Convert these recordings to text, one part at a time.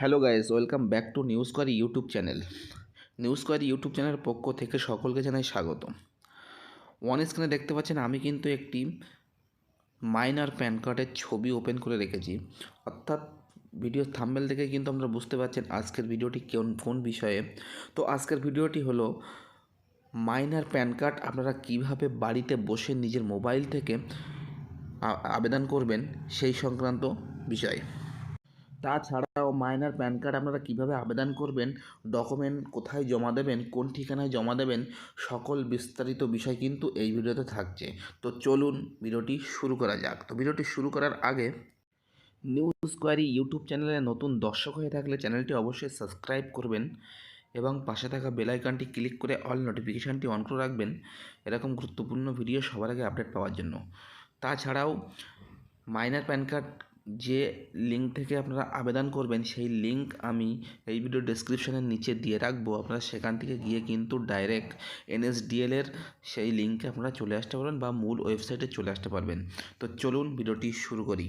Hello guys, welcome back to news query YouTube channel. News query YouTube চ্যানেলের পক্ষ থেকে সকলকে জানাই স্বাগত ওয়ান স্ক্রিনে দেখতে পাচ্ছেন, আমি কিন্তু একটি মাইনার প্যান কার্ডের ছবি ওপেন করে রেখেছি। অর্থাৎ ভিডিও থাম্বেল থেকে কিন্তু আপনারা বুঝতে পারছেন আজকের ভিডিওটি কোন কোন বিষয়ে। তো আজকের ভিডিওটি হলো মাইনার প্যান কার্ড আপনারা কীভাবে বাড়িতে বসে নিজের মোবাইল থেকে আবেদন করবেন সেই সংক্রান্ত বিষয়। তাছাড়াও মাইনার প্যান কার্ড আপনারা কীভাবে আবেদন করবেন, ডকুমেন্ট কোথায় জমা দেবেন, কোন ঠিকানায় জমা দেবেন, সকল বিস্তারিত বিষয় কিন্তু এই ভিডিওতে থাকছে। তো চলুন ভিডিওটি শুরু করা যাক। তো ভিডিওটি শুরু করার আগে নিউজ কোয়ারি ইউটিউব চ্যানেলে নতুন দর্শক হয়ে থাকলে চ্যানেলটি অবশ্যই সাবস্ক্রাইব করবেন এবং পাশে থাকা বেল আইকনটি ক্লিক করে অল নোটিফিকেশানটি অন করে রাখবেন এরকম গুরুত্বপূর্ণ ভিডিও সবার আগে আপডেট পাওয়ার জন্য। তাছাড়াও মাইনার প্যান কার্ড যে লিঙ্ক থেকে আপনারা আবেদন করবেন, সেই লিঙ্ক আমি এই ভিডিও ডেসক্রিপশনের নিচে দিয়ে রাখব। আপনারা সেখান থেকে গিয়ে কিন্তু ডাইরেক্ট এনএসডিএল এর সেই লিঙ্কে আপনারা চলে আসতে পারবেন বা মূল ওয়েবসাইটে চলে আসতে পারবেন। তো চলুন ভিডিওটি শুরু করি।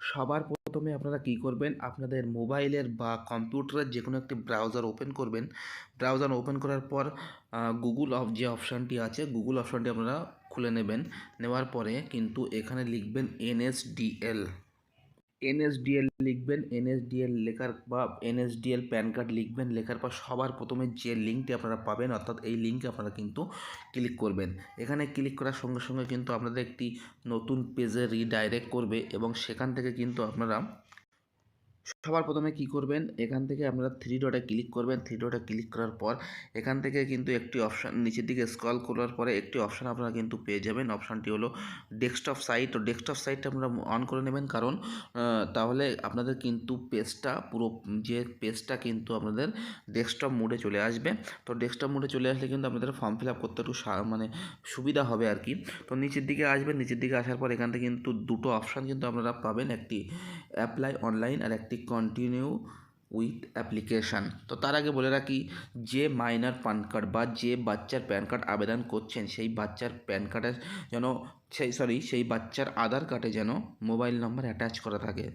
সবার প্রথমে আপনারা কী করবেন, আপনাদের মোবাইলের বা কম্পিউটারের যে কোনো একটি ব্রাউজার ওপেন করবেন। ব্রাউজার ওপেন করার পর গুগল অফ, যে অপশানটি আছে গুগল অপশানটি আপনারা খুলে নেবেন। নেওয়ার পরে কিন্তু এখানে লিখবেন এনএসডিএল এনএসডিএল লিখবেন, এনএসডিএল লেখার বা এনএসডিএল প্যান কার্ড লিখবেন, লেখার পর সবার প্রথমে যে লিঙ্কটি আপনারা পাবেন, অর্থাৎ এই লিঙ্কে আপনারা কিন্তু ক্লিক করবেন। এখানে ক্লিক করার সঙ্গে সঙ্গে কিন্তু আপনাদের একটি নতুন পেজে রিডাইরেক্ট করবে এবং সেখান থেকে কিন্তু আপনারা সবার প্রথমে কি করবেন? এখান থেকে আপনারা থ্রি ডটে ক্লিক করবেন। থ্রি ডটে ক্লিক করার পর এখান থেকে কিন্তু একটি অপশান নিচের দিকে স্ক্রল করার পরে একটি অপশান আপনারা কিন্তু পেয়ে যাবেন। অপশানটি হলো ডেস্কটপ সাইট তো ডেস্কটপ সাইটটা আপনারা অন করে নেবেন। কারণ তাহলে আপনাদের কিন্তু পেজটা পুরো, যে পেজটা কিন্তু আপনাদের ডেস্কটপ মোডে চলে আসবে। তো ডেস্কটপ মোডে চলে আসলে কিন্তু আপনাদের ফর্ম ফিল আপ করতে একটু মানে সুবিধা হবে আর কি। তো নিচের দিকে আসবেন। নিচের দিকে আসার পর এখান থেকে কিন্তু দুটো অপশান কিন্তু আপনারা পাবেন। একটি অ্যাপ্লাই অনলাইন আর একটি কন্টিনিউ উইথ অ্যাপ্লিকেশান তো তার আগে বলে রাখি, যে মাইনার প্যান কার্ড বা যে বাচ্চার প্যান কার্ড আবেদন করছেন, সেই বাচ্চার প্যান কার্ডের যেন, সেই সরি সেই বাচ্চার আধার কার্ডে যেন মোবাইল নাম্বার অ্যাটাচ করা থাকে।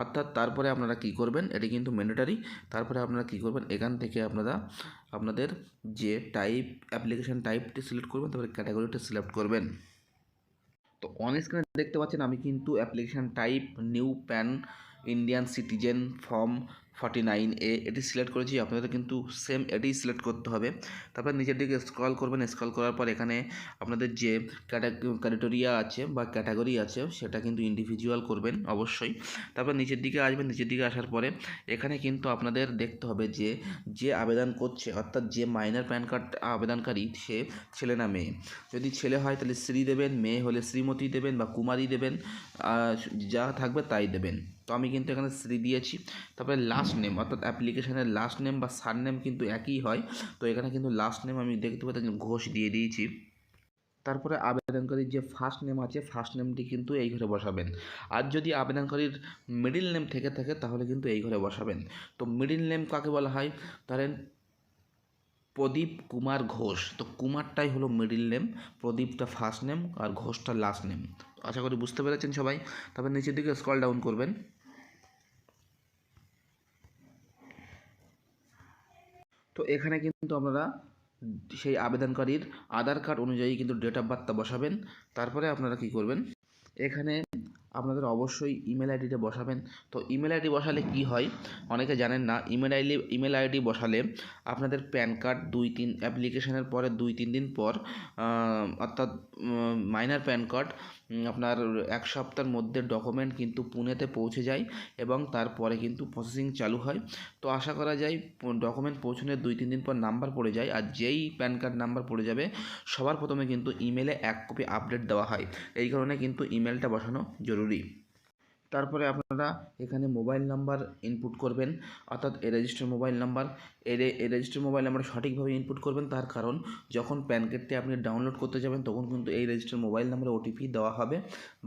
অর্থাৎ তারপরে আপনারা কী করবেন, এটি কিন্তু ম্যান্ডেটারি তারপরে আপনারা কী করবেন, এখান থেকে আপনারা, আপনাদের যে টাইপ অ্যাপ্লিকেশান টাইপটি সিলেক্ট করবেন, তারপরে ক্যাটাগরিটা সিলেক্ট করবেন। তো অন স্ক্রিনে দেখতে পাচ্ছেন, আমি কিন্তু application type new PAN Indian citizen form forty nine A এটি সিলেক্ট করেছি। আপনাদের কিন্তু সেম এটি সিলেক্ট করতে হবে। তারপর নিচের দিকে স্ক্রল করবেন। স্ক্রল করার পর এখানে আপনাদের যে ক্যাটাগরিয়া আছে বা ক্যাটাগরি আছে, সেটা কিন্তু ইন্ডিভিজুয়াল করবেন অবশ্যই। তারপর নিচের দিকে আসবেন। নিচের দিকে আসার পরে এখানে কিন্তু আপনাদের দেখতে হবে যে যে আবেদন করছে, অর্থাৎ যে মাইনার প্যান কার্ড আবেদনকারী, সে ছেলে না মেয়ে। যদি ছেলে হয়, তাহলে শ্রী দেবেন, মেয়ে হলে শ্রীমতী দেবেন বা কুমারী দেবেন যা থাকবে তাই দেবেন। তো আমি কিন্তু এখানে শ্রী দিয়েছি। তারপরে লাস্ট নেম অর্থাৎ অ্যাপ্লিকেশানের লাস্ট নেম বা সার নেম কিন্তু একই হয়। তো এখানে কিন্তু লাস্ট নেম আমি দেখতে পাচ্ছি ঘোষ দিয়ে দিয়েছি। তারপরে আবেদনকারীর যে ফার্স্ট নেম আছে ফার্স্ট নেমটি কিন্তু এই ঘরে বসাবেন। আর যদি আবেদনকারীর মিডিল নেম থেকে থাকে, তাহলে কিন্তু এই ঘরে বসাবেন। তো মিডিল নেম কাকে বলা হয়? ধরেন প্রদীপ কুমার ঘোষ। তো কুমারটাই হলো মিডিল নেম প্রদীপটা ফার্স্ট নেম আর ঘোষটা লাস্ট নেম আশা করি বুঝতে পেরেছেন সবাই। তারপর নিচের দিকে স্কল ডাউন করবেন। তো এখানে কিন্তু আপনারা সেই আবেদনকারীর আধার কার্ড অনুযায়ী কিন্তু ডেট অফ বার্থটা বসাবেন। তারপরে আপনারা কি করবেন? এখানে আপনাদের অবশ্যই ইমেল আইডিটা বসাবেন। তো ইমেল আইডি বসালে কি হয়? অনেকে জানেন না ইমেল আইডি ইমেল আইডি বসালে আপনাদের প্যান কার্ড দুই তিন অ্যাপ্লিকেশনের পরে দুই তিন দিন পর অর্থাৎ মাইনার প্যান কার্ড আপনার এক সপ্তাহের মধ্যে ডকুমেন্ট কিন্তু পুনেতে পৌঁছে যায় এবং তারপরে কিন্তু প্রসেসিং চালু হয়। তো আশা করা যায় ডকুমেন্ট পৌঁছানোর দুই, তিন দিন পর নাম্বার পড়ে যায় আর যেই প্যান কার্ড নাম্বার পড়ে যাবে, সবার প্রথমে কিন্তু ইমেলে এক কপি আপডেট দেওয়া হয়। এই কারণে কিন্তু ইমেলটা বসানো জরুরি। তারপরে আপনারা এখানে মোবাইল নাম্বার ইনপুট করবেন, অর্থাৎ এ রেজিস্টার মোবাইল নাম্বার এর এ রেজিস্টার মোবাইল নাম্বার সঠিকভাবে ইনপুট করবেন, তার কারণ যখন প্যান কার্ডটি আপনি ডাউনলোড করতে যাবেন, তখন কিন্তু এই রেজিস্টার মোবাইল নাম্বারে ওটিপি দেওয়া হবে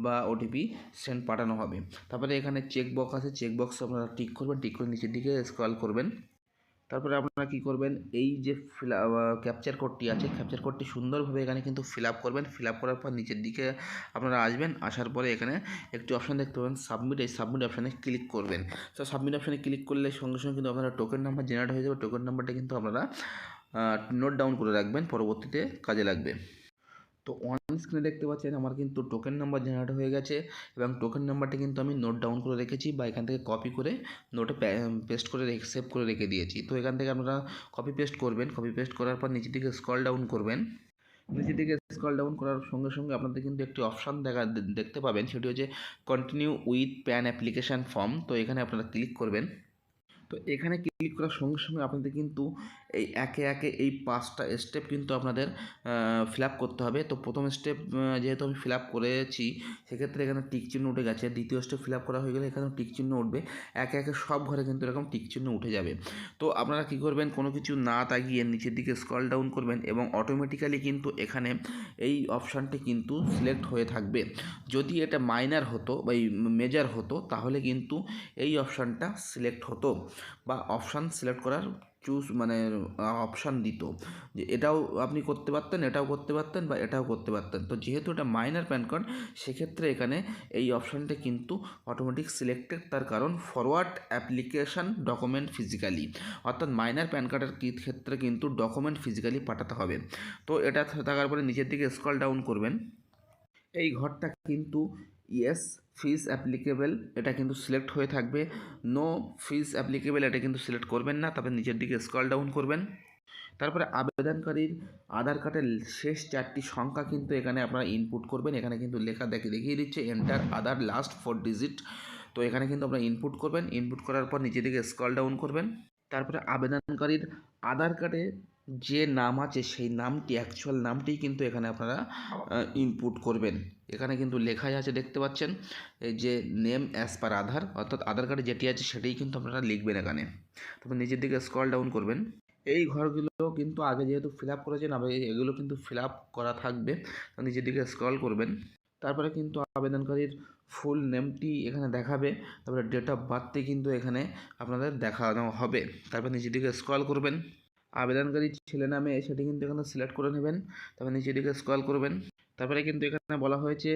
বা ওটিপি সেন্ড পাঠানো হবে। তারপরে এখানে চেক বক্স আছে চেক বক্স আপনারা টিক করবেন টিক করে নিচের দিকে স্ক্রল করবেন। তারপরে আপনারা কি করবেন? এই যে ফিলা ক্যাপচার কোডটি আছে ক্যাপচার কোডটি সুন্দরভাবে এখানে কিন্তু ফিল আপ করবেন। ফিল আপ করার পর নিচের দিকে আপনারা আসবেন, আসার পরে এখানে একটি অপশান দেখতে পাবেন সাবমিট এই সাবমিট অপশানে ক্লিক করবেন। তো সাবমিট অপশানে ক্লিক করলে সঙ্গে সঙ্গে কিন্তু আপনারা টোকেন নাম্বার জেনারেট হয়ে যাবে। টোকেন নাম্বারটা কিন্তু আপনারা নোট ডাউন করে রাখবেন, পরবর্তীতে কাজে লাগবে। তো অন স্ক্রিনে দেখতে পাচ্ছেন আমার কিন্তু টোকেন নাম্বার জেনারেট হয়ে গেছে এবং টোকেন নাম্বারটা কিন্তু আমি নোট ডাউন করে রেখেছি বা এখান থেকে কপি করে নোটে পেস্ট করে সেভ করে রেখে দিয়েছি। তো এখান থেকে আপনারা কপি পেস্ট করবেন। কপি পেস্ট করার পর নিচের দিকে স্ক্রল ডাউন করবেন। নিচের দিকে স্ক্রল ডাউন করার সঙ্গে সঙ্গে আপনাদের কিন্তু একটি অপশান দেখা দেখতে পাবেন। সেটি হচ্ছে continue with PAN application form তো এখানে আপনারা ক্লিক করবেন। তো এখানে ক্লিক করার সঙ্গে সঙ্গে আপনাদের কিন্তু এই একে একে এই পাঁচটা স্টেপ কিন্তু আপনাদের ফিল করতে হবে। তো প্রথম স্টেপ যেহেতু আমি ফিল করেছি, সেক্ষেত্রে এখানে টিক চিহ্ন উঠে গেছে। দ্বিতীয় স্টেপ ফিল করা হয়ে গেলে এখানেও টিক চিহ্ন উঠবে। একে একে সব ঘরে কিন্তু এরকম টিক চিহ্ন উঠে যাবে। তো আপনারা কী করবেন, কোনো কিছু না তাগিয়ে নিচের দিকে স্ক্রল ডাউন করবেন এবং অটোমেটিক্যালি কিন্তু এখানে এই অপশানটি কিন্তু সিলেক্ট হয়ে থাকবে। যদি এটা মাইনার হতো বা এই মেজার হতো, তাহলে কিন্তু এই অপশানটা সিলেক্ট হতো বা অপশান সিলেক্ট করার চুজ মানে অপশান দিত। যে এটাও আপনি করতে পারতেন, এটাও করতে পারতেন বা এটাও করতে পারতেন। তো যেহেতু এটা মাইনার প্যান কার্ড সেক্ষেত্রে এখানে এই অপশানটা কিন্তু অটোমেটিক সিলেক্টেড তার কারণ ফরওয়ার্ড অ্যাপ্লিকেশান ডকুমেন্ট ফিজিক্যালি অর্থাৎ মাইনার প্যান কার্ডের ক্ষেত্রে কিন্তু ডকুমেন্ট ফিজিক্যালি পাঠাতে হবে। তো এটা থাকার পরে নিচের দিকে স্ক্রল ডাউন করবেন। এই ঘরটা কিন্তু ইয়েস ফিস অ্যাপ্লিকেবল এটা কিন্তু সিলেক্ট হয়ে থাকবে। নো ফিস অ্যাপ্লিকেবল এটা কিন্তু সিলেক্ট করবেন না, তারপরে নিচের দিকে স্ক্রল ডাউন করবেন। তারপরে আবেদনকারীর আধার কার্ডের শেষ চারটি সংখ্যা কিন্তু এখানে আপনারা ইনপুট করবেন। এখানে কিন্তু লেখা দেখে দেখিয়ে দিচ্ছে enter Aadhaar last four digit তো এখানে কিন্তু আপনারা ইনপুট করবেন ইনপুট করার পর নিচের দিকে স্ক্রল ডাউন করবেন। তারপরে আবেদনকারীর আধার কার্ডে যে নাম আছে সেই নামটি অ্যাকচুয়াল নামটি কিন্তু এখানে আপনারা ইনপুট করবেন। এখানে কিন্তু লেখাই আছে, দেখতে পাচ্ছেন? এই যে নেম অ্যাজ পার আধার অর্থাৎ আধার কার্ডে যেটি আছে সেটাই কিন্তু আপনারা লিখবেন এখানে। তারপর নিজের দিকে স্ক্রল ডাউন করবেন। এই ঘরগুলো কিন্তু আগে যেহেতু ফিল আপ করেছেন এগুলো কিন্তু ফিল আপ করা থাকবে। নিজের দিকে স্ক্রল করবেন। তারপরে কিন্তু আবেদনকারীর ফুল নেমটি এখানে দেখাবে। তারপরে ডেট অফ বার্থটি কিন্তু এখানে আপনাদের দেখানো হবে। তারপর নিচের দিকে স্ক্রল করবেন। আবেদনকারী ছেলে নামে সেটি কিন্তু এখানে সিলেক্ট করে নেবেন। তারপর নিচের দিকে স্ক্রল করবেন। তারপরে কিন্তু এখানে বলা হয়েছে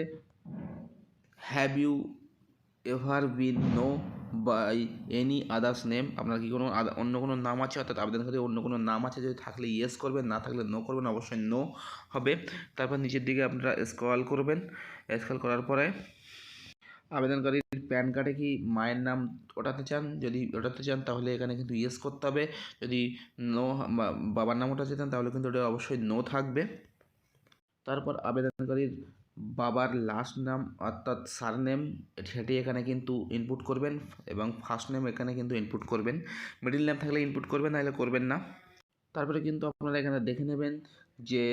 have you ever been known by any others name আপনার কি কোনো অন্য কোনো নাম আছে? অর্থাৎ আবেদনকারী অন্য কোনো নাম আছে? যদি থাকলে ইয়েস করবেন, না থাকলে নো করবেন, অবশ্যই নো হবে। তারপর নিচের দিকে আপনারা স্ক্রল করবেন। স্ক্রল করার পরে আবেদনকারীর প্যান কার্ডে কি মায়ের নাম ওটাতে চান? যদি ওটাতে চান, তাহলে এখানে কিন্তু ইয়েস করতে হবে। যদি নো বাবার নাম ওঠাতে চান, তাহলে কিন্তু ওটা অবশ্যই নো থাকবে। তারপর আবেদনকারীর বাবার লাস্ট নাম অর্থাৎ সার নেম সেটি এখানে কিন্তু ইনপুট করবেন এবং ফার্স্ট নেম এখানে কিন্তু ইনপুট করবেন। মিডিল নেম থাকলে ইনপুট করবেন, নাহলে করবেন না। তারপরে কিন্তু আপনারা এখানে দেখে নেবেন যে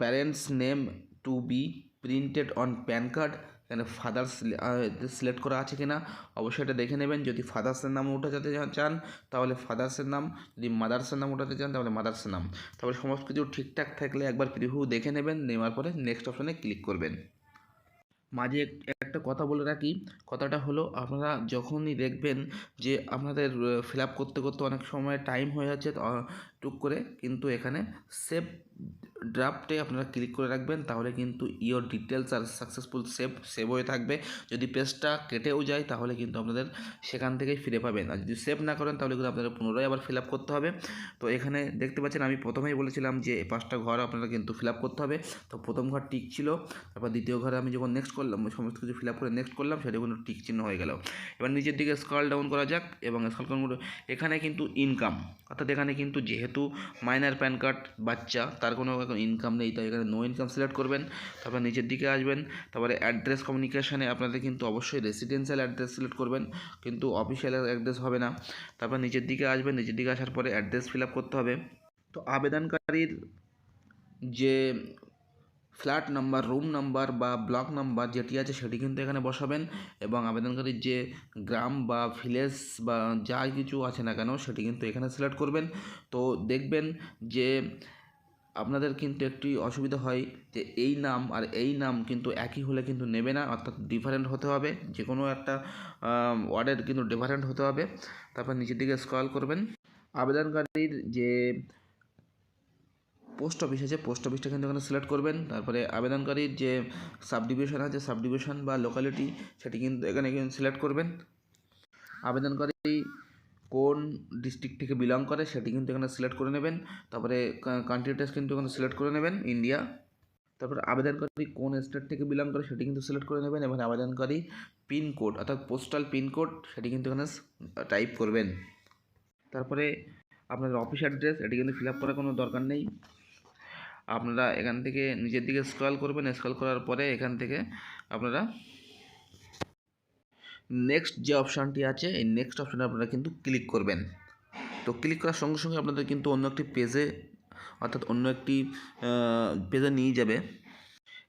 parents name to be printed on PAN card এখানে ফাদার্স সিলেক্ট করা আছে কি না অবশ্যই এটা দেখে নেবেন। যদি ফাদার্সের নাম উঠাতে চান, তাহলে ফাদার্সের নাম। যদি মাদার্সের নাম উঠাতে চান, তাহলে মাদার্সের নাম। তারপরে সমস্ত কিছু ঠিকঠাক থাকলে একবার প্রিভিউ দেখে নেবেন, নেওয়ার পরে নেক্সট অপশানে ক্লিক করবেন। মাঝে একটা কথা বলে রাখি। কথাটা হলো, আপনারা যখনই দেখবেন যে আপনাদের ফিল আপ করতে করতে অনেক সময় টাইম হয়ে যাচ্ছে টুক করে, কিন্তু এখানে সেভ ড্রাফটে আপনারা ক্লিক করে রাখবেন, তাহলে কিন্তু your details R successful save save হয়ে থাকবে। যদি পেজটা কেটেও যায়, তাহলে কিন্তু আপনাদের সেখান থেকেই ফিরে পাবেন। আর যদি সেভ না করেন, তাহলে কিন্তু আপনাদের পুনরায় আবার ফিল আপ করতে হবে। তো এখানে দেখতে পাচ্ছেন, আমি প্রথমেই বলেছিলাম যে পাঁচটা ঘর আপনারা কিন্তু ফিল আপ করতে হবে। তো প্রথম ঘর টিক ছিল, তারপর দ্বিতীয় ঘরে আমি যখন নেক্সট করলাম সমস্ত কিছু ফিল আপ করে নেক্সট করলাম, সেটা কিন্তু টিক চিহ্ন হয়ে গেল। এবার নিচের দিকে স্ক্রল ডাউন করা যাক, এবং স্ক্রল ডাউন এখানে কিন্তু ইনকাম অর্থাৎ এখানে কিন্তু যেহেতু মাইনার প্যান কার্ড বাচ্চা, তার কোনো এখন ইনকাম নেই, তাই এখানে নো ইনকাম সিলেক্ট করবেন। তারপর নিচের দিকে আসবেন, তারপরে অ্যাড্রেস কমিউনিকেশানে আপনাদের কিন্তু অবশ্যই রেসিডেন্সিয়াল অ্যাড্রেস সিলেক্ট করবেন, কিন্তু অফিসিয়াল অ্যাড্রেস হবে না। তারপর নিচের দিকে আসবেন, নিচের দিকে আসার পরে অ্যাড্রেস ফিল আপ করতে হবে। তো আবেদনকারীর যে ফ্ল্যাট নাম্বার রুম নাম্বার বা ব্লক নাম্বার যেটি আছে সেটি কিন্তু এখানে বসাবেন এবং আবেদনকারীর যে গ্রাম বা ভিলেজ বা যা কিছু আছে না কেন সেটি কিন্তু এখানে সিলেক্ট করবেন। তো দেখবেন যে আপনাদের কিন্তু একটি অসুবিধা হয় যে এই নাম আর এই নাম কিন্তু একই হলে কিন্তু নেবে না, অর্থাৎ ডিফারেন্ট হতে হবে। যে কোনো একটা ওয়ার্ডের কিন্তু ডিফারেন্ট হতে হবে। তারপর নিচের দিকে স্ক্রল করবেন। আবেদনকারীর যে পোস্ট অফিস আছে পোস্ট অফিসটা কিন্তু এখানে সিলেক্ট করবেন। তারপরে আবেদনকারীর যে সাব ডিভিশন আছে সাব ডিভিশন বা লোকালিটি সেটি কিন্তু এখানে কিন্তু সিলেক্ট করবেন। আবেদনকারী কোন ডিস্ট্রিক্ট থেকে বিলং করে সেটি কিন্তু এখানে সিলেক্ট করে নেবেন। তারপরে কান্ট্রিটা কিন্তু এখানে সিলেক্ট করে নেবেন ইন্ডিয়া তারপরে আবেদনকারী কোন স্টেট থেকে বিলং করে সেটি কিন্তু সিলেক্ট করে নেবেন এবং আবেদনকারী পিনকোড অর্থাৎ পোস্টাল পিনকোড সেটি কিন্তু এখানে টাইপ করবেন। তারপরে আপনাদের অফিস অ্যাড্রেস এটি কিন্তু ফিল আপ করার কোনো দরকার নেই। আপনারা এখান থেকে নিজের দিকে স্ক্রল করবেন স্ক্রল করার পরে এখান থেকে আপনারা নেক্সট যে অপশানটি আছে, এই নেক্সট অপশানে আপনারা কিন্তু ক্লিক করবেন। তো ক্লিক করার সঙ্গে সঙ্গে আপনাদের কিন্তু অন্য একটি পেজে অর্থাৎ অন্য একটি পেজে নিয়ে যাবে।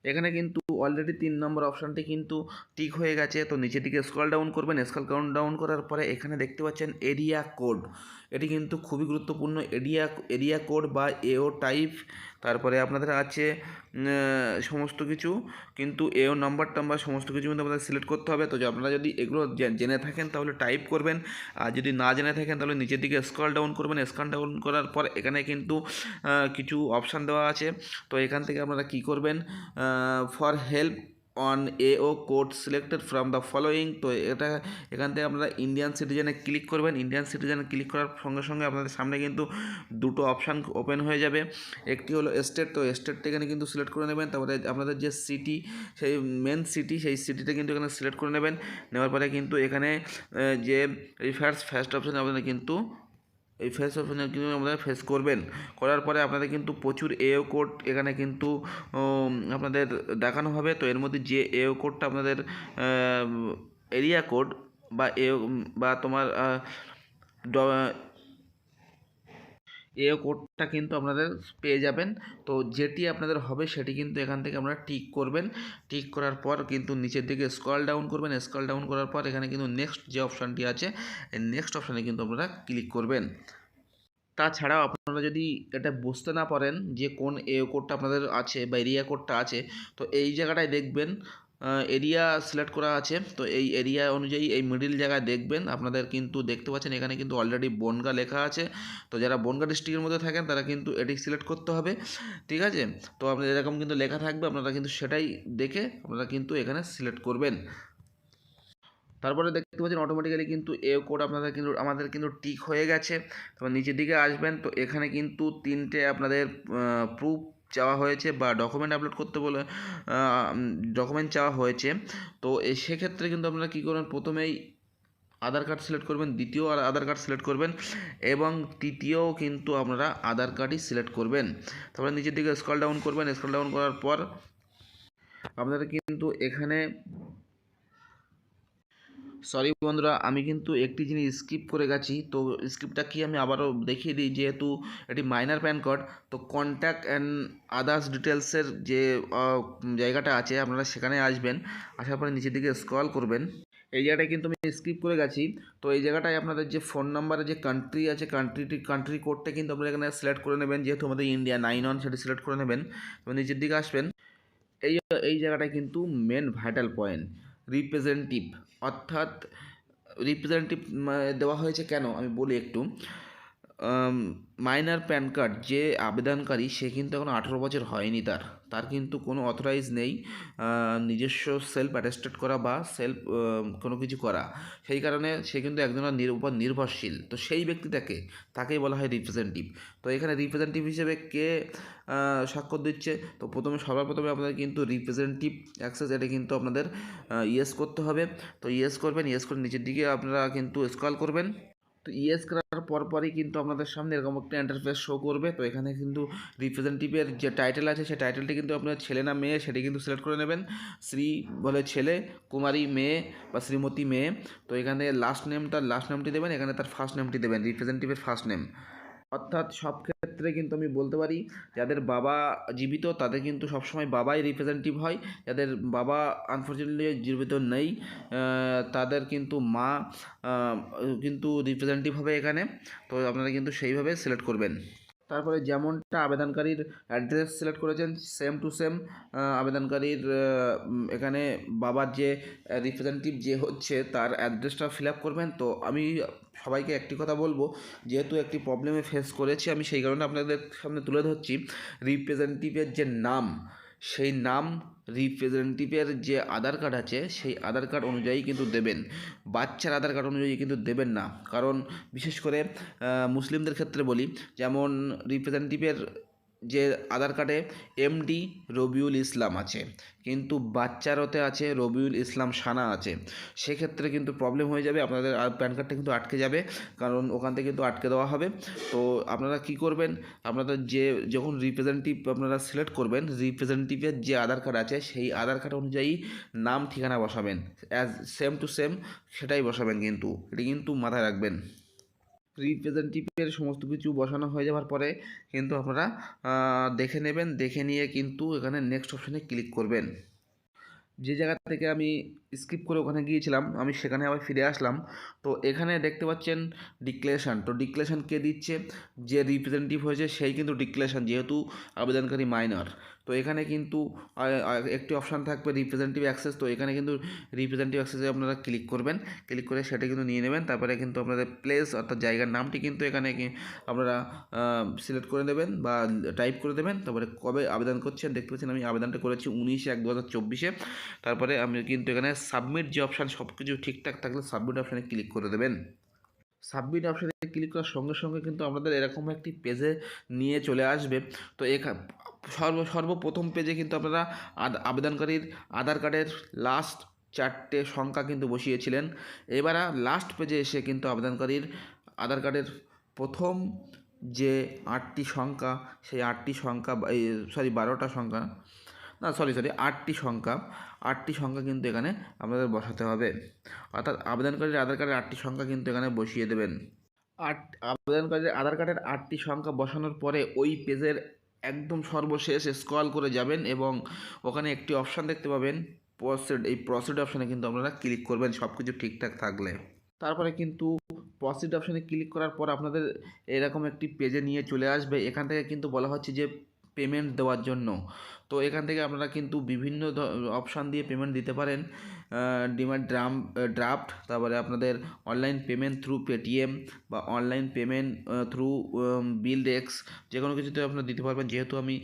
এখানে কিন্তু অলরেডি তিন নম্বর অপশানটি কিন্তু টিক হয়ে গেছে। তো নিচের দিকে স্কল ডাউন করবেন। স্কল ডাউন ডাউন করার পরে এখানে দেখতে পাচ্ছেন এরিয়া কোড এটি কিন্তু খুবই গুরুত্বপূর্ণ এরিয়া এরিয়া কোড বা এও টাইপ তারপরে আপনাদের আছে সমস্ত কিছু। কিন্তু এও নাম্বার টাম্বার সমস্ত কিছু কিন্তু আপনাদের সিলেক্ট করতে হবে। তো আপনারা যদি এগুলো জেনে থাকেন তাহলে টাইপ করবেন। আর যদি না জেনে থাকেন তাহলে নিচের দিকে স্কল ডাউন করবেন। স্কল ডাউন করার পর এখানে কিন্তু কিছু অপশান দেওয়া আছে। তো এখান থেকে আপনারা কী করবেন for help on A O code selected from the following তো এটা এখান থেকে আপনারা ইন্ডিয়ান সিটিজেনে ক্লিক করবেন। ইন্ডিয়ান সিটিজেনে ক্লিক করার সঙ্গে সঙ্গে আপনাদের সামনে কিন্তু দুটো অপশান ওপেন হয়ে যাবে। একটি হলো স্টেট তো স্টেটটা এখানে কিন্তু সিলেক্ট করে নেবেন। তারপরে আপনাদের যে সিটি সেই মেন সিটি সেই সিটিটা কিন্তু এখানে সিলেক্ট করে নেবেন। নেওয়ার পরে কিন্তু এখানে যে এই ফার্স্ট ফার্স্ট অপশানে আপনারা কিন্তু এই ফেস অপশানে কিন্তু আপনারা ফেস করবেন। করার পরে আপনাদের কিন্তু প্রচুর এও কোড এখানে কিন্তু আপনাদের দেখানো হবে। তো এর মধ্যে যে এও কোডটা আপনাদের এরিয়া কোড বা এ বা তোমার এও কোডটা কিন্তু আপনাদের পেয়ে যাবেন। তো যেটি আপনাদের হবে সেটি কিন্তু এখান থেকে আপনারা টিক করবেন। টিক করার পর কিন্তু নিচের দিকে স্ক্রল ডাউন করবেন। স্ক্রল ডাউন করার পর এখানে কিন্তু নেক্সট যে অপশানটি আছে নেক্সট অপশানে কিন্তু আপনারা ক্লিক করবেন। তাছাড়াও আপনারা যদি এটা বুঝতে না পারেন যে কোন এ কোডটা আপনাদের আছে বা এরিয়া কোডটা আছে, তো এই জায়গাটায় দেখবেন এরিয়া সিলেক্ট করা আছে। তো এই এরিয়া অনুযায়ী এই মিডিল জায়গায় দেখবেন, আপনাদের কিন্তু দেখতে পাচ্ছেন এখানে কিন্তু অলরেডি বনগা লেখা আছে। তো যারা বনগা ডিস্ট্রিক্টের মধ্যে থাকেন, তারা কিন্তু এটি সিলেক্ট করতে হবে। ঠিক আছে? তো আপনাদের এরকম কিন্তু লেখা থাকবে, আপনারা কিন্তু সেটাই দেখে আপনারা কিন্তু এখানে সিলেক্ট করবেন। তারপরে দেখতে পাচ্ছেন অটোমেটিক্যালি কিন্তু এ কোড আপনাদের কিন্তু, আমাদের কিন্তু টিক হয়ে গেছে। তারপর নিচের দিকে আসবেন, তো এখানে কিন্তু তিনটে আপনাদের প্রুফ চাওয়া হয়েছে বা ডকুমেন্ট আপলোড করতে বলে ডকুমেন্ট চাওয়া হয়েছে। তো সেক্ষেত্রে কিন্তু আপনারা কী করবেন, প্রথমেই আধার কার্ড সিলেক্ট করবেন, দ্বিতীয় আর আধার কার্ড সিলেক্ট করবেন এবং তৃতীয় কিন্তু আপনারা আধার কার্ডই সিলেক্ট করবেন। তারপরে নিচের দিকে স্কল ডাউন করবেন স্কল ডাউন করার পর আপনারা কিন্তু এখানে সরি বন্ধুরা, আমি কিন্তু একটি জিনিস স্কিপ করে গেছি। তো স্কিপটা কি আমি আবারও দেখিয়ে দিই, যেহেতু এটি মাইনার প্যান কার্ড তো কন্ট্যাক্ট অ্যান্ড আদার্স ডিটেলসের যে জায়গাটা আছে, আপনারা সেখানে আসবেন। আসার পরে নিচের দিকে স্ক্রল করবেন। এই জায়গাটায় কিন্তু আমি স্কিপ করে গেছি। তো এই জায়গাটায় আপনাদের যে ফোন নাম্বারে যে কান্ট্রি আছে কান্ট্রিটি কান্ট্রি কোডটা কিন্তু আপনারা এখানে সিলেক্ট করে নেবেন। যেহেতু আমাদের ইন্ডিয়া নাইন ওয়ান সেটি সিলেক্ট করে নেবেন। এবং নিচের দিকে আসবেন। এই এই জায়গাটায় কিন্তু মেন ভাইটাল পয়েন্ট রিপ্রেজেন্টেটিভ অর্থাৎ রিপ্রেজেন্টেটিভ দেওয়া হয়েছে কেন? আমি বলি একটু। মাইনার প্যান কার্ড যে আবেদনকারী, সে কিন্তু এখন আঠেরো বছর হয়নি তার। তার কিন্তু কোনো অথরাইজ নেই নিজস্ব সেলফ অ্যাটেস্টেড করা বা সেলফ কোনো কিছু করা। সেই কারণে সে কিন্তু একজনের উপর নির্ভরশীল। তো সেই ব্যক্তিটাকে, তাকেই বলা হয় রিপ্রেজেন্টেটিভ তো এখানে রিপ্রেজেন্টেটিভ হিসেবে কে স্বাক্ষর দিচ্ছে? তো প্রথমে সবার প্রথমে আপনাদের কিন্তু রিপ্রেজেন্টেটিভ অ্যাক্সেস এটা কিন্তু আপনাদের ইয়েস করতে হবে। তো ইয়েস করবেন ইয়েস করে নিচের দিকে আপনারা কিন্তু স্কল করবেন। তো ইয়েস করার পরপরই কিন্তু আপনাদের সামনে এরকম একটা ইন্টারফেস শো করবে। তো এখানে কিন্তু রিপ্রেজেন্টেটিভের যে টাইটেল আছে, সেই টাইটেলটি কিন্তু আপনার ছেলে না মেয়ে, সেটি কিন্তু সিলেক্ট করে নেবেন। শ্রী বলে ছেলে, কুমারী মেয়ে বা শ্রীমতী মেয়ে। তো এখানে লাস্ট নেমটা লাস্ট নেমটি দেবেন, এখানে তার ফার্স্ট নেমটি দেবেন রিপ্রেজেন্টেটিভের ফার্স্ট নেম অর্থাৎ সব ক্ষেত্রে কিন্তু আমি বলতে পারি, যাদের বাবা জীবিত, তাদের কিন্তু সবসময় বাবাই রিপ্রেজেন্টেটিভ হয়। যাদের বাবা আনফর্চুনেটলি জীবিত নেই তাদের কিন্তু মা কিন্তু রিপ্রেজেন্টেটিভ হবে এখানে। তো আপনারা কিন্তু সেইভাবে সিলেক্ট করবেন। তারপরে যেমনটা আবেদনকারীর অ্যাড্রেস সিলেক্ট করেছেন সেম টু সেম আবেদনকারীর এখানে বাবার যে রিপ্রেজেন্টেটিভ যে হচ্ছে তার অ্যাড্রেসটা ফিল আপ করবেন। তো আমি সবাইকে একটি কথা বলব, যেহেতু একটি প্রবলেমে ফেস করেছি, আমি সেই কারণে আপনাদের সামনে তুলে ধরছি। রিপ্রেজেন্টেটিভের যে নাম সেই নাম রিপ্রেজেন্টেটিভের যে আধার কার্ড আছে, সেই আধার কার্ড অনুযায়ী কিন্তু দেবেন। বাচ্চার আধার কার্ড অনুযায়ী কিন্তু দেবেন না। কারণ বিশেষ করে মুসলিমদের ক্ষেত্রে বলি, যেমন রিপ্রেজেন্টেটিভের যে আধার কার্ডে এমডি রবিউল ইসলাম আছে, কিন্তু বাচ্চার ওতে আছে রবিউল ইসলাম সানা আছে। সেক্ষেত্রে কিন্তু প্রবলেম হয়ে যাবে, আপনাদের প্যান কার্ডটা কিন্তু আটকে যাবে, কারণ ওখান থেকে কিন্তু আটকে দেওয়া হবে। তো আপনারা কি করবেন, আপনাদের যে, যখন রিপ্রেজেন্টেটিভ আপনারা সিলেক্ট করবেন রিপ্রেজেন্টেটিভের যে আধার কার্ড আছে, সেই আধার কার্ড অনুযায়ী নাম ঠিকানা বসাবেন। অ্যাজ সেম টু সেম সেটাই বসাবেন কিন্তু। এটি কিন্তু মাথায় রাখবেন। রিপ্রেজেন্টেটিভের সমস্ত কিছু বসানো হয়ে যাওয়ার পরে কিন্তু আপনারা দেখে নেবেন, দেখে নিয়ে কিন্তু এখানে নেক্সট অপশানে ক্লিক করবেন। যে জায়গা থেকে আমি স্কিপ করে ওখানে গিয়েছিলাম, আমি সেখানে আবার ফিরে আসলাম। তো এখানে দেখতে পাচ্ছেন ডিক্লেরেশন তো ডিক্লেরেশন কে দিচ্ছে? যে রিপ্রেজেন্টেটিভ হয়েছে, সেই কিন্তু ডিক্লেরেশন যেহেতু আবেদনকারী মাইনর তো এখানে কিন্তু একটি অপশান থাকবে রিপ্রেজেন্টেটিভ অ্যাক্সেস তো এখানে কিন্তু রিপ্রেজেন্টেটিভ অ্যাক্সেসে আপনারা ক্লিক করবেন। ক্লিক করে সেটা কিন্তু নিয়ে নেবেন। তারপরে কিন্তু আপনাদের প্লেস অর্থাৎ জায়গার নামটি কিন্তু এখানে আপনারা সিলেক্ট করে দেবেন বা টাইপ করে দেবেন। তারপরে কবে আবেদন করছেন দেখতে পাচ্ছেন আমি আবেদনটা করেছি উনিশে এক দু হাজার চব্বিশে। তারপরে আমি কিন্তু এখানে সাবমিট যে অপশান সব কিছু ঠিকঠাক থাকলে সাবমিট অপশানে ক্লিক করে দেবেন। সাবমিট অপশানে ক্লিক করার সঙ্গে সঙ্গে কিন্তু আপনাদের এরকম একটি পেজে নিয়ে চলে আসবে। তো এখানে সর্ব, সর্বপ্রথম পেজে কিন্তু আপনারা আবেদনকারীর আধার কার্ডের লাস্ট চারটে সংখ্যা কিন্তু বসিয়েছিলেন। এবার লাস্ট পেজে এসে কিন্তু আবেদনকারীর আধার কার্ডের প্রথম যে আটটি সংখ্যা, সেই আটটি সংখ্যা সরি বারোটা সংখ্যা, না সরি সরি আটটি সংখ্যা আটটি সংখ্যা কিন্তু এখানে আপনাদের বসাতে হবে। অর্থাৎ আবেদনকারীর আধার কার্ডের আটটি সংখ্যা কিন্তু এখানে বসিয়ে দেবেন। আট, আবেদনকারীর আধার কার্ডের আটটি সংখ্যা বসানোর পরে ওই পেজের একদম সর্বশেষ স্ক্রল করে যাবেন এবং ওখানে একটি অপশান দেখতে পাবেন প্রসেড এই প্রসেড অপশানে কিন্তু আপনারা ক্লিক করবেন সব কিছু ঠিকঠাক থাকলে। তারপরে কিন্তু প্রসিড অপশানে ক্লিক করার পর আপনাদের এরকম একটি পেজে নিয়ে চলে আসবে। এখান থেকে কিন্তু বলা হচ্ছে যে পেমেন্ট দেওয়ার জন্য। তো এখান থেকে আপনারা কিন্তু বিভিন্ন অপশান দিয়ে পেমেন্ট দিতে পারেন। ডিমান্ড ড্রাম ড্রাফট তারপরে আপনাদের অনলাইন পেমেন্ট থ্রু পেটিএম বা online payment through BillDesk যে কোনো কিছুতে আপনারা দিতে পারবেন। যেহেতু আমি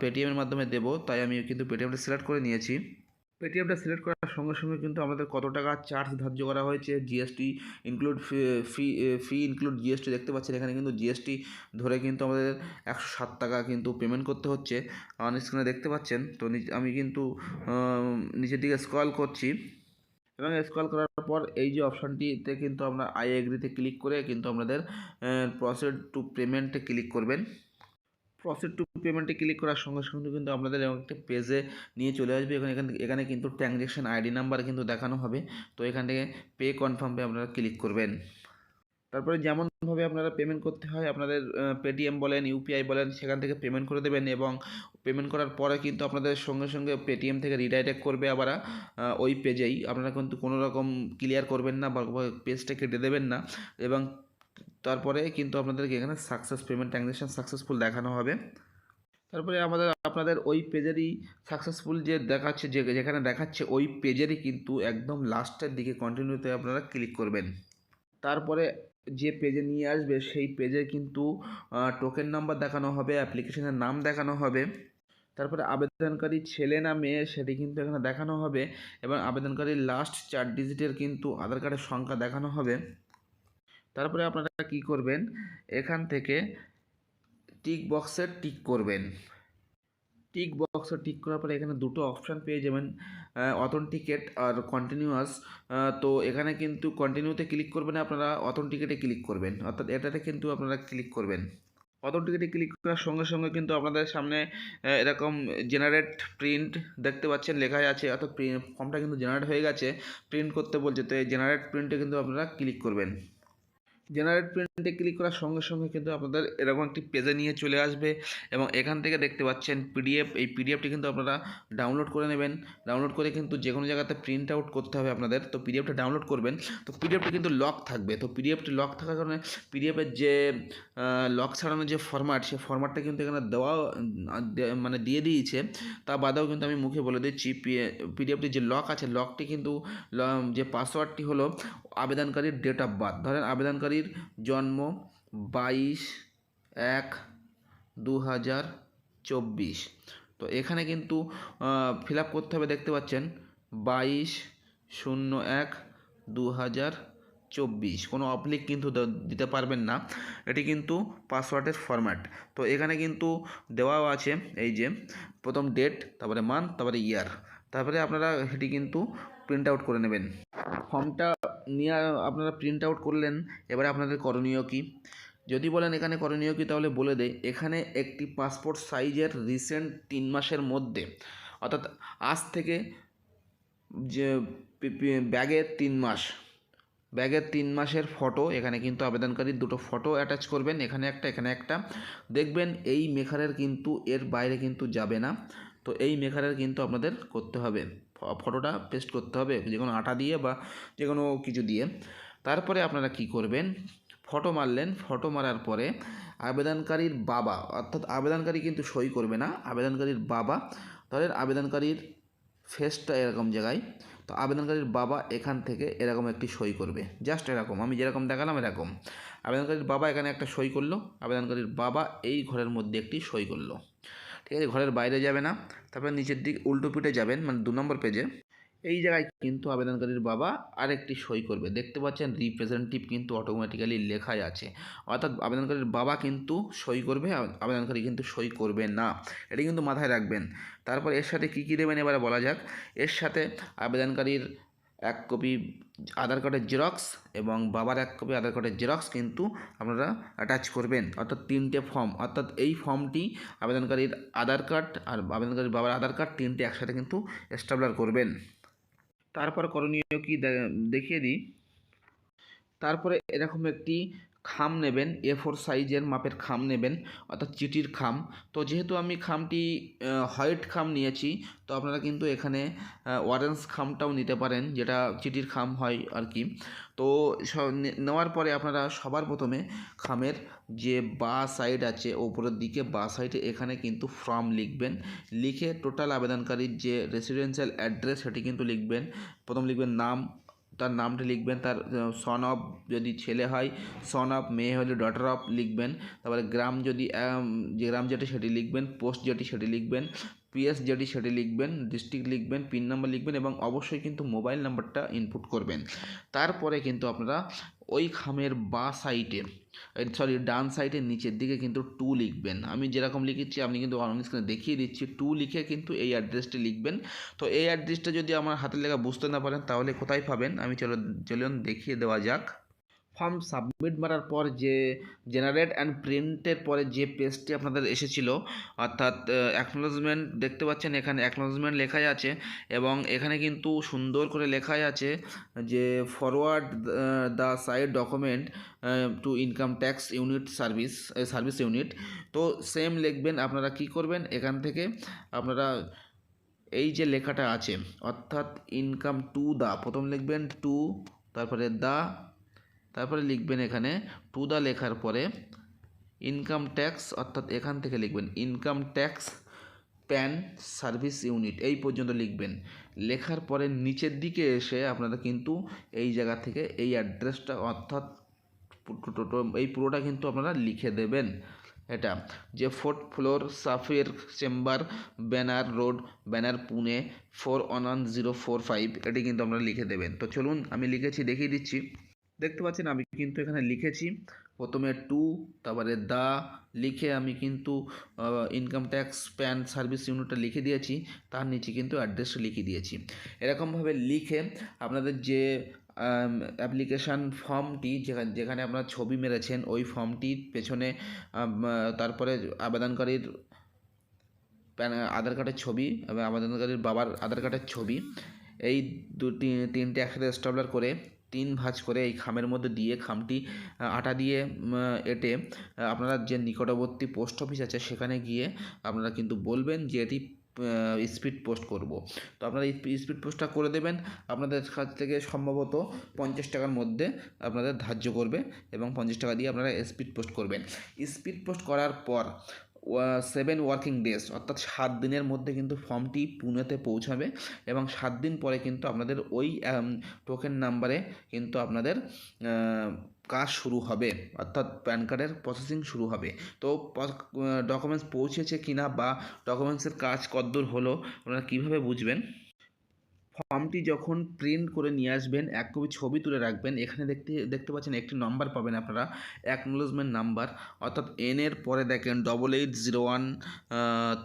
পেটিএমের মাধ্যমে দেবো, তাই আমি কিন্তু পেটিএমটা সিলেক্ট করে নিয়েছি। পেটিএমটা সিলেক্ট করার সঙ্গে সঙ্গে কিন্তু আমাদের কত টাকা চার্জ ধার্য করা হয়েছে? GST include fee fee include GST দেখতে পাচ্ছেন, এখানে কিন্তু জিএসটি ধরে কিন্তু আমাদের একশো সাত টাকা কিন্তু পেমেন্ট করতে হচ্ছে। অন স্ক্রিনে দেখতে পাচ্ছেন, তো আমি কিন্তু নিচের দিকে স্ক্রল করছি। এবং স্ক্রল করার পর এই যে অপশানটিতে কিন্তু আমরা আই এগ্রিতে ক্লিক করে কিন্তু আমাদের প্রসেড টু পেমেন্টে ক্লিক করবেন। প্রসিড টু পেমেন্টে ক্লিক করার সঙ্গে সঙ্গে কিন্তু আপনাদের একটা পেজে নিয়ে চলে আসবে। এখানে এখানে এখানে কিন্তু ট্রানজ্যাকশন আইডি নাম্বার কিন্তু দেখানো হবে। তো এখান থেকে পে কনফার্মে আপনারা ক্লিক করবেন। তারপরে যেমনভাবে আপনারা পেমেন্ট করতে হয়, আপনাদের পেটিএম বলেন ইউপিআই বলেন, সেখান থেকে পেমেন্ট করে দেবেন এবং পেমেন্ট করার পরে কিন্তু আপনাদের সঙ্গে সঙ্গে পেটিএম থেকে রিডাইরেক্ট করবে আবার ওই পেজেই আপনারা কিন্তু কোনো রকম ক্লিয়ার করবেন না বা পেজটা কেটে দেবেন না। এবং তারপরে কিন্তু আপনাদেরকে এখানে সাকসেস পেমেন্ট ট্রানজ্যাকশন সাকসেসফুল দেখানো হবে। তারপরে আমাদের, আপনাদের ওই পেজেরই সাকসেসফুল যে দেখাচ্ছে, যে যেখানে দেখাচ্ছে, ওই পেজেরই কিন্তু একদম লাস্টের দিকে কন্টিনিউতে আপনারা ক্লিক করবেন। তারপরে যে পেজে নিয়ে আসবে, সেই পেজে কিন্তু টোকেন নাম্বার দেখানো হবে অ্যাপ্লিকেশনের নাম দেখানো হবে। তারপরে আবেদনকারী ছেলে না মেয়ে সেটি কিন্তু এখানে দেখানো হবে এবং আবেদনকারীর লাস্ট চার ডিজিটের কিন্তু আধার কার্ডের সংখ্যা দেখানো হবে। তারপরে আপনারা কি করবেন? এখান থেকে টিক বক্সে টিক করবেন। টিক বক্সে টিক করার পরে এখানে দুটো অপশান পেয়ে যাবেন অথেন্টিকেট আর কন্টিনিউয়াস তো এখানে কিন্তু কন্টিনিউতে ক্লিক করবেন, আপনারা অথেন্টিকেটে ক্লিক করবেন। অর্থাৎ এটাতে কিন্তু আপনারা ক্লিক করবেন। অথেন্টিকেটে ক্লিক করার সঙ্গে সঙ্গে কিন্তু আপনাদের সামনে এরকম জেনারেট প্রিন্ট দেখতে পাচ্ছেন, লেখাই আছে। অর্থাৎ ফর্মটা কিন্তু জেনারেট হয়ে গেছে। প্রিন্ট করতে বলছে, তো এই জেনারেট প্রিন্টে কিন্তু আপনারা ক্লিক করবেন। জেনারেট প্রিন্টে ক্লিক করার সঙ্গে সঙ্গে কিন্তু আপনাদের এরকম একটি পেজে নিয়ে চলে আসবে এবং এখান থেকে দেখতে পাচ্ছেন পিডিএফ এই পিডিএফটি কিন্তু আপনারা ডাউনলোড করে নেবেন। ডাউনলোড করে কিন্তু যে কোনো জায়গাতে প্রিন্ট আউট করতে হবে আপনাদের। তো পিডিএফটা ডাউনলোড করবেন। তো পিডিএফটি কিন্তু লক থাকবে। তো পিডিএফটি লক থাকার কারণে পিডিএফের যে লক ছাড়ানোর যে ফরম্যাট সেই ফরম্যাটটা কিন্তু এখানে দেওয়া মানে দিয়ে দিয়েছে। তা বাদেও কিন্তু আমি মুখে বলে দিচ্ছি পিডিএফটি যে লক আছে লকটি কিন্তু যে পাসওয়ার্ডটি হলো আবেদনকারীর ডেট অফ বার্থ ধরেন আবেদনকারীর জন্ম বাইশ এক দু হাজার চব্বিশ। তো এখানে কিন্তু ফিল করতে হবে, দেখতে পাচ্ছেন, বাইশ শূন্য এক দু হাজার চব্বিশ। কোনো অপলিক কিন্তু দিতে পারবেন না। এটি কিন্তু পাসওয়ার্ডের ফরম্যাট তো এখানে কিন্তু দেওয়াও আছে, এই যে, প্রথম ডেট তারপরে মান্থ তারপরে ইয়ার তারপরে আপনারা এটি কিন্তু প্রিন্ট আউট করে নেবেন। ফর্মটা নিয়ে আপনারা প্রিন্ট আউট করলেন, এবারে আপনাদের করণীয় কী? যদি বলেন এখানে করণীয় কী, তাহলে বলে দেয় এখানে একটি পাসপোর্ট সাইজের রিসেন্ট তিন মাসের মধ্যে, অর্থাৎ আজ থেকে যে ব্যাগের তিন মাস, ব্যাগের তিন মাসের ফটো এখানে কিন্তু আবেদনকারীর দুটো ফটো অ্যাটাচ করবেন, এখানে একটা এখানে একটা। দেখবেন এই মেখারের কিন্তু এর বাইরে কিন্তু যাবে না, তো এই মেখারের কিন্তু আপনাদের করতে হবে। ফটোটা পেস্ট করতে হবে যে কোনো আটা দিয়ে বা যে কোনো কিছু দিয়ে। তারপরে আপনারা কি করবেন? ফটো মারলেন, ফটো মারার পরে আবেদনকারীর বাবা, অর্থাৎ আবেদনকারী কিন্তু সই করবে না, আবেদনকারীর বাবা ধরেন আবেদনকারীর ফেসটা এরকম জায়গায়, তো আবেদনকারীর বাবা এখান থেকে এরকম একটি সই করবে। জাস্ট এরকম, আমি যেরকম দেখালাম এরকম। আবেদনকারীর বাবা এখানে একটা সই করল, আবেদনকারীর বাবা এই ঘরের মধ্যে একটি সই করল। ঠিক আছে, ঘরের বাইরে যাবে না, তারপরে নিচের দিক উল্টো পিঠে যাবেন মানে দু নম্বর পেজে এই জায়গায় কিন্তু আবেদনকারীর বাবা আরেকটি সই করবে। দেখতে পাচ্ছেন রিপ্রেজেন্টেটিভ কিন্তু অটোমেটিক্যালি লেখাই আছে। অর্থাৎ আবেদনকারীর বাবা কিন্তু সই করবে, আবেদনকারী কিন্তু সই করবে না। এটি কিন্তু মাথায় রাখবেন। তারপর এর সাথে কী কী দেবেন এবারে বলা যাক। এর সাথে আবেদনকারীর এক কপি আধার কার্ডের জেরক্স এবং বাবার এক কপি আধার কার্ডের জেরক্স কিন্তু আপনারা অ্যাটাচ করবেন। অর্থাৎ তিনটে ফর্ম অর্থাৎ এই ফর্মটি আবেদনকারীর আধার কার্ড আর আবেদনকারীর বাবার আধার কার্ড তিনটে একসাথে কিন্তু এস্টাবলার করবেন। তারপর করণীয় কি দেখিয়ে দিই। তারপরে এরকম একটি খাম নেবেন এ ফোর সাইজের মাপের খাম নেবেন, অর্থাৎ চিঠির খাম। তো যেহেতু আমি খামটি হোয়াইট খাম নিয়েছি, তো আপনারা কিন্তু এখানে অরেঞ্জ খামটাও নিতে পারেন, যেটা চিঠির খাম হয় আর কি। তো নেওয়ার পরে আপনারা সবার প্রথমে খামের যে বা সাইড আছে, ওপরের দিকে বা সাইডে এখানে কিন্তু ফর্ম লিখবেন। লিখে টোটাল আবেদনকারীর যে রেসিডেন্সিয়াল অ্যাড্রেস সেটি কিন্তু লিখবেন। প্রথম লিখবেন নাম তার নামটা লিখবেন, তার সন অফ যদি ছেলে হয় সন অফ মেয়ে হলে ডটার অফ লিখবেন, তারপরে গ্রাম যদি যে গ্রাম যেটি সেটি লিখবেন পোস্ট যেটি সেটি লিখবেন পিএস যেটি সেটি লিখবেন ডিস্ট্রিক্ট লিখবেন পিন নাম্বার লিখবেন এবং অবশ্যই কিন্তু মোবাইল নাম্বারটা ইনপুট করবেন। তারপরে কিন্তু আপনারা ওই খামের বা সাইডে সরি ডান সাইডের নিচের দিকে কিন্তু টু লিখবেন। আমি যেরকম লিখেছি, আপনি কিন্তু অন স্ক্রিনে দেখিয়ে দিচ্ছি টু লিখে কিন্তু এই অ্যাড্রেসটি লিখবেন। তো এই অ্যাড্রেসটা যদি আমার হাতের লেখা বুঝতে না পারেন, তাহলে কোথায় পাবেন? আমি চলো চলুন দেখিয়ে দেওয়া যাক। ফর্ম সাবমিট মারার পর যে জেনারেট অ্যান্ড প্রিন্টের পরে যে পেজটি আপনাদের এসেছিল, অর্থাৎ অ্যাকনোলজমেন্ট দেখতে পাচ্ছেন এখানে অ্যাকনোলজমেন্ট লেখাই আছে এবং এখানে কিন্তু সুন্দর করে লেখাই আছে যে forward the side document to income tax unit service service unit তো সেম লিখবেন, আপনারা কি করবেন, এখান থেকে আপনারা এই যে লেখাটা আছে, অর্থাৎ ইনকাম টু দা প্রথম লিখবেন টু তারপরে দা তারপরে লিখবেন এখানে টু দা লেখার পরে ইনকাম ট্যাক্স অর্থাৎ এখান থেকে লিখবেন income tax PAN service unit এই পর্যন্ত লিখবেন। লেখার পরে নিচের দিকে এসে আপনারা কিন্তু এই জায়গা থেকে এই অ্যাড্রেসটা অর্থাৎ এই পুরোটা কিন্তু আপনারা লিখে দেবেন। এটা যে fourth floor Sapphire chamber Baner road Baner Pune four one zero four five এটি কিন্তু আপনারা লিখে দেবেন। তো চলুন, আমি লিখেছি, দেখিয়ে দিচ্ছি। দেখতে পাচ্ছেন, আমি কিন্তু এখানে লিখেছি। প্রথমে টু, তারপরে দা, লিখে আমি কিন্তু ইনকাম ট্যাক্স প্যান সার্ভিস ইউনিটটা লিখে দিয়েছি। তার নিচে কিন্তু অ্যাড্রেসটা লিখে দিয়েছি। এরকমভাবে লিখে আপনাদের যে অ্যাপ্লিকেশান ফর্মটি যেখানে যেখানে আপনার ছবি মেরেছেন, ওই ফর্মটির পেছনে তারপরে আবেদনকারীর প্যান, আধার কার্ডের ছবি এবং আবেদনকারীর বাবার আধার কার্ডের ছবি। এই দুটি, তিনটে একসাথে স্টাবলার করে তিন ভাঁজ করে এই খামের মধ্যে দিয়ে খামটি আটা দিয়ে এঁটে আপনারা যে নিকটবর্তী পোস্ট অফিস আছে সেখানে গিয়ে আপনারা কিন্তু বলবেন যে এটি স্পিড পোস্ট করব। তো আপনারা স্পিড পোস্টটা করে দেবেন, আপনাদের কাছ থেকে সম্ভবত পঞ্চাশ টাকার মধ্যে আপনাদের ধার্য করবে এবং পঞ্চাশ টাকা দিয়ে আপনারা স্পিড পোস্ট করবেন। স্পিড পোস্ট করার পর সেভেন ওয়ার্কিং ডেজ অর্থাৎ সাত দিনের মধ্যে কিন্তু ফর্মটি পুনেতে পৌঁছাবে এবং সাত দিন পরে কিন্তু আপনাদের ওই টোকেন নাম্বারে কিন্তু আপনাদের কাজ শুরু হবে, অর্থাৎ প্যান কার্ডের প্রসেসিং শুরু হবে। তো ডকুমেন্টস পৌঁছেছে কিনা বা ডকুমেন্টসের কাজ কদ্দূর হলো, আপনারা কীভাবে বুঝবেন? ফর্মটি যখন প্রিন্ট করে নিয়ে আসবেন, এক কপি ছবি তুলে রাখবেন, এখানে দেখতে দেখতে পাচ্ছেন একটি নাম্বার পাবেন আপনারা অ্যাকনোলজমেন্ট নাম্বার অর্থাৎ এন এর পরে দেখেন double eight zero one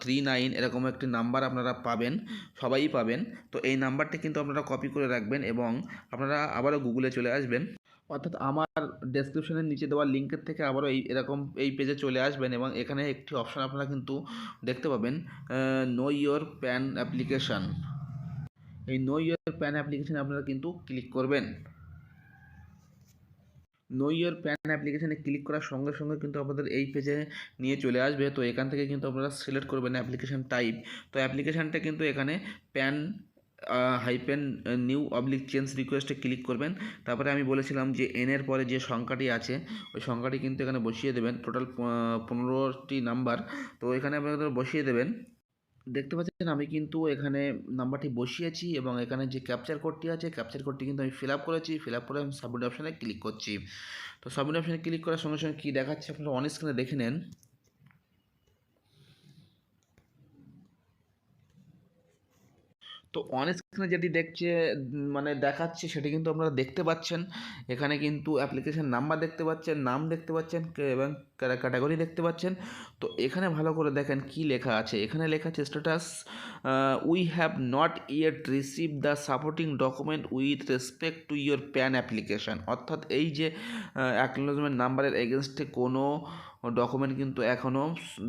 three nine এরকম একটি নাম্বার আপনারা পাবেন, সবাই পাবেন। তো এই নাম্বারটি কিন্তু আপনারা কপি করে রাখবেন এবং আপনারা আবারও গুগলে চলে আসবেন। অর্থাৎ আমার ডেসক্রিপশনের নিচে দেওয়া লিঙ্কের থেকে আবারও এই, এরকম এই পেজে চলে আসবেন এবং এখানে একটি অপশান আপনারা কিন্তু দেখতে পাবেন নো ইয়োর প্যান অ্যাপ্লিকেশান এই নো ইয়োর প্যান অ্যাপ্লিকেশানে আপনারা কিন্তু ক্লিক করবেন। নো ইয়োর প্যান অ্যাপ্লিকেশানে ক্লিক করার সঙ্গে সঙ্গে কিন্তু আপনাদের এই পেজে নিয়ে চলে আসবে। তো এখান থেকে কিন্তু আপনারা সিলেক্ট করবেন অ্যাপ্লিকেশান টাইপ তো অ্যাপ্লিকেশানটা কিন্তু এখানে PAN hyphen new oblique change রিকোয়েস্টে ক্লিক করবেন। তারপরে আমি বলেছিলাম যে এনের পরে যে সংখ্যাটি আছে, ওই সংখ্যাটি কিন্তু এখানে বসিয়ে দেবেন। টোটাল পনেরোটি নাম্বার তো এখানে আপনাদের বসিয়ে দেবেন। দেখতে পাচ্ছেন আমি কিন্তু এখানে নাম্বারটি বসিয়েছি এবং এখানে যে ক্যাপচার কোডটি আছে ক্যাপচার কোডটি কিন্তু আমি ফিল আপ করেছি। ফিল আপ করে আমি সাবমিট অপশানে ক্লিক করছি। তো সাবমিট অপশানে ক্লিক করার সঙ্গে সঙ্গে কী দেখাচ্ছে আপনারা অন স্ক্রিনে দেখে নেন। তো অন স্ক্রিনে যেটি দেখছে মানে দেখাচ্ছে, সেটি কিন্তু আপনারা দেখতে পাচ্ছেন। এখানে কিন্তু অ্যাপ্লিকেশন নাম্বার দেখতে পাচ্ছেন, নাম দেখতে পাচ্ছেন এবং ক্যাটাগরি দেখতে পাচ্ছেন। তো এখানে ভালো করে দেখেন কি লেখা আছে। এখানে লেখা আছে status we have not yet receive the supporting document with respect to your PAN application অর্থাৎ এই যে অ্যাকনোলজমেন্ট নাম্বারের এগেনস্টে কোনো ডকুমেন্ট কিন্তু এখনও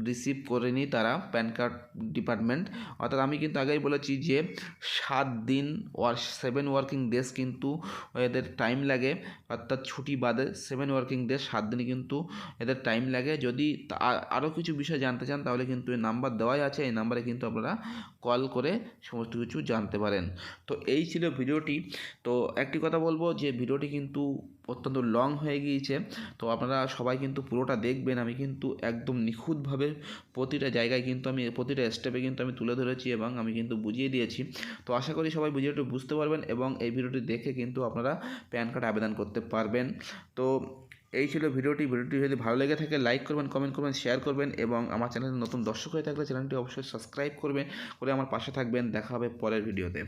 রিসিভ করেনি তারা প্যান কার্ড ডিপার্টমেন্ট অর্থাৎ আমি কিন্তু আগেই বলেছি যে, সাত দিন ওয়ার সেভেন ওয়ার্কিং ডেজ কিন্তু এদের টাইম লাগে। অর্থাৎ ছুটি বাদে সেভেন ওয়ার্কিং ডেজ সাত দিন কিন্তু এদের টাইম লাগে। যদি আরও কিছু বিষয় জানতে চান, তাহলে কিন্তু এই নাম্বার দেওয়াই আছে। এই নাম্বারে কিন্তু আপনারা কল করে সমস্ত কিছু জানতে পারেন। তো এই ছিল ভিডিওটি। তো একটি কথা বলব যে, ভিডিওটি কিন্তু অত্যন্ত লং হয়ে গিয়েছে। তো আপনারা সবাই কিন্তু পুরোটা দেখবেন। আমি কিন্তু একদম নিখুঁতভাবে প্রতিটা জায়গায় কিন্তু আমি, প্রতিটা স্টেপে কিন্তু আমি তুলে ধরেছি এবং আমি কিন্তু বুঝিয়ে দিয়েছি। তো আশা করি সবাই ভিডিওটি বুঝতে পারবেন এবং এই ভিডিওটি দেখে কিন্তু আপনারা প্যান কার্ড আবেদন করতে পারবেন। তো এই ছিল ভিডিওটি। ভিডিওটি যদি ভালো লেগে থাকে লাইক করবেন কমেন্ট করবেন শেয়ার করবেন এবং আমার চ্যানেলে নতুন দর্শক হয়ে থাকলে চ্যানেলটি অবশ্যই সাবস্ক্রাইব করবেন। করে আমার পাশে থাকবেন। দেখা হবে পরের ভিডিওতে।